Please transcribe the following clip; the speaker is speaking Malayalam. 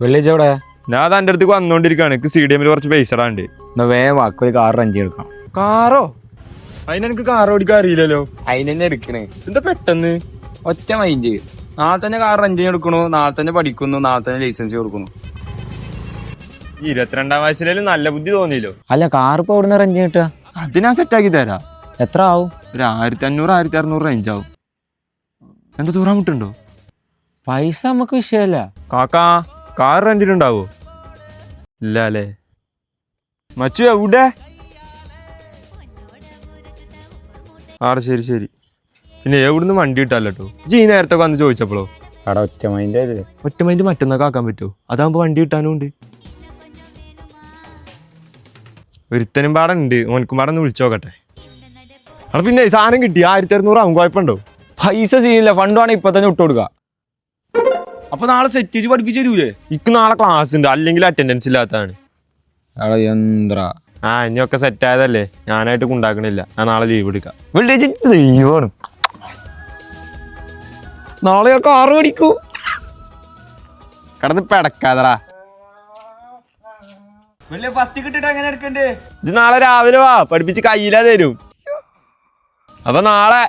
വെള്ളിയാഴ്ച എവിടെ? ഞാൻ അത് എന്റെ അടുത്തേക്ക് എനിക്ക് സി ഡി എമ്മിൽ കുറച്ച് പൈസ ഇടാണ്ട് എന്നാ വേഗം വാക്ക് ഒരു കാർ റെഞ്ച് എടുക്കാം കാറോ? അതിനെനിക്ക് കാർ ഓടിക്കാൻ അറിയില്ലല്ലോ. അതിനെന്നെ എടുക്കണേ. എന്താ പെട്ടെന്ന്? ഒറ്റ മൈൻഡ് നാളെ തന്നെ കാർ റെഞ്ചിന് എടുക്കണു നാളെ തന്നെ പഠിക്കുന്നു. നാളെ തന്നെ ലൈസൻസ് കൊടുക്കുന്നു. ഈ ഇരുപത്തിരണ്ടാം വയസ്സിലും നല്ല ബുദ്ധി തോന്നിയില്ലോ. അല്ല കാർ ഇപ്പൊ എവിടുന്ന് റെഞ്ച് കിട്ടുക അത് ഞാൻ സെറ്റാക്കി തരാം. എത്ര ആവും? ഒരു ആയിരത്തി അഞ്ഞൂറ് ആയിരത്തി അറുന്നൂറ് റേഞ്ച് ആവും. എന്താ ദൂരം വിട്ടുണ്ടോ? പൈസ നമുക്ക് വിഷയമല്ല കാക്കാ കാർ റെന്റിനുണ്ടാവോ ഇല്ല അല്ലേ മച്ചു എവിടെ? ആടെ ശരി ശരി. പിന്നെ എവിടുന്ന് വണ്ടി കിട്ടാല്ലോ കേട്ടോ ജി നേരത്തെ വന്ന് ചോദിച്ചപ്പോഴോ അവിടെ ഒറ്റ മൈൻഡ് ഒറ്റ മൈൻഡ് മറ്റന്നൊക്കെ ആക്കാൻ പറ്റുമോ അതാകുമ്പോ വണ്ടി കിട്ടാനും ഉണ്ട്. ഒരുത്തനും പാടം ഉണ്ട് ഓനക്കും പാടം വിളിച്ചു നോക്കട്ടെ അവിടെ പിന്നെ സാധനം കിട്ടി. ആയിരത്തി അറുന്നൂറ് ആവും. കുഴപ്പമുണ്ടോ? പൈസ സീനില്ല ഫണ്ട് വേണമെങ്കിൽ ഇപ്പൊ തന്നെ ഇട്ട് കൊടുക്കുക അപ്പൊ നാളെ സെറ്റ് ചെയ്ത് പഠിപ്പിച്ചു തരൂലേ? ഇക്ക് നാളെ ക്ലാസ് ഉണ്ട്. അല്ലെങ്കിൽ അറ്റൻഡൻസ് ഇല്ലാത്തതാണ്. യന്ത്ര. ആ ഇനിയൊക്കെ സെറ്റ് ആയതല്ലേ? ഞാനായിട്ട് കൊണ്ടാക്കണില്ല. ഞാൻ നാളെ ലീവ് എടുക്കാം. നാളെ ഒക്കെ കാറ് പഠിക്കൂ കടന്ന് പെടക്കാതറാ. വലിയ ഫസ്റ്റ് കിട്ടിട്ട് എങ്ങനെ എടുക്കണ്ടേ? ഇത് നാളെ രാവിലെ വാ. പഠിപ്പിച്ച് കയ്യിലാ തരും. അപ്പൊ നാളെ